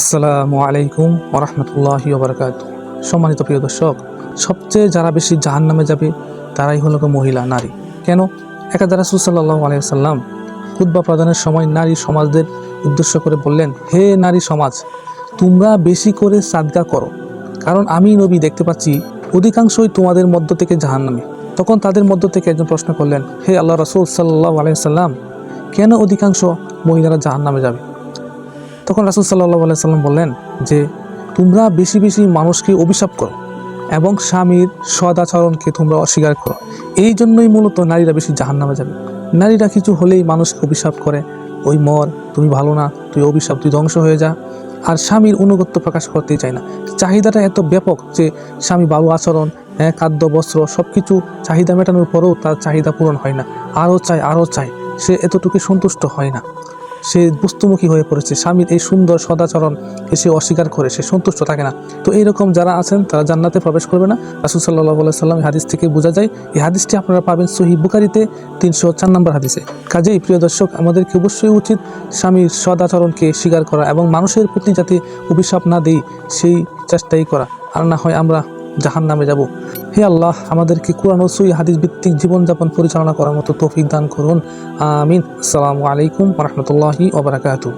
আসসালামু আলাইকুম ওরহমতুল্লাহি ওবরাকাত সম্মানিত প্রিয় দর্শক, সবচেয়ে যারা বেশি জাহান নামে যাবে, তারাই হলো মহিলা, নারী। কেন? একাদা রাসুল সাল্লাহ আলাইসাল্লাম খুদ্া প্রদানের সময় নারী সমাজদের উদ্দেশ্য করে বললেন, হে নারী সমাজ, তোমরা বেশি করে সাদগা করো। কারণ আমি নবী দেখতে পাচ্ছি, অধিকাংশই তোমাদের মধ্য থেকে জাহান নামে তখন তাদের মধ্য থেকে একজন প্রশ্ন করলেন, হে আল্লাহ রাসুল সাল্লাহ আলাইসাল্লাম কেন অধিকাংশ মহিলারা জাহান নামে যাবে? তখন রাসুল সাল্লাহ আলাইসাল্লাম বললেন যে, তোমরা বেশি বেশি মানুষকে অভিশাপ করো এবং স্বামীর সদাচরণকে তোমরা অস্বীকার করো। এই জন্যই মূলত নারীরা বেশি জাহান নামে যাবে। নারীরা কিছু হলেই মানুষকে অভিশাপ করে, ওই মর, তুমি ভালো না, তুই অভিশাপ, তুই ধ্বংস হয়ে যা। আর স্বামীর অনুগত্য প্রকাশ করতেই চায় না। চাহিদাটা এত ব্যাপক যে, স্বামী বাবু আচরণ হ্যাঁ খাদ্য, বস্ত্র সব কিছু চাহিদা মেটানোর পরেও তার চাহিদা পূরণ হয় না। আরও চায় আরও চায়। সে এতটুকু সন্তুষ্ট হয় না। সে বস্তুমুখী হয়ে পড়েছে। স্বামীর এই সুন্দর সদাচরণ সে অস্বীকার করে, সে সন্তুষ্ট থাকে না। তো এইরকম যারা আছেন, তারা জান্নাতে প্রবেশ করবে না। রাসুল সাল্লাহ সাল্লাম হাদিস থেকে বোঝা যায়, এই হাদিসটি আপনারা পাবেন সহি বুকারিতে তিনশো চার নম্বর হাদিসে। কাজেই প্রিয় দর্শক, আমাদেরকে অবশ্যই উচিত স্বামীর সদাচরণকে স্বীকার করা এবং মানুষের প্রতি যাতে অভিশাপ না দেই, সেই চেষ্টাই করা। আর না হয় আমরা জাহান নামে যাব। হে আল্লাহ, আমাদেরকে কোরআন ও সই হাদিস ভিত্তিক জীবনযাপন পরিচালনা করার মতো তৌফিক দান করুন। আমিন। আসসালামু আলাইকুম রহমতুল্লাহি ওবরাকাতু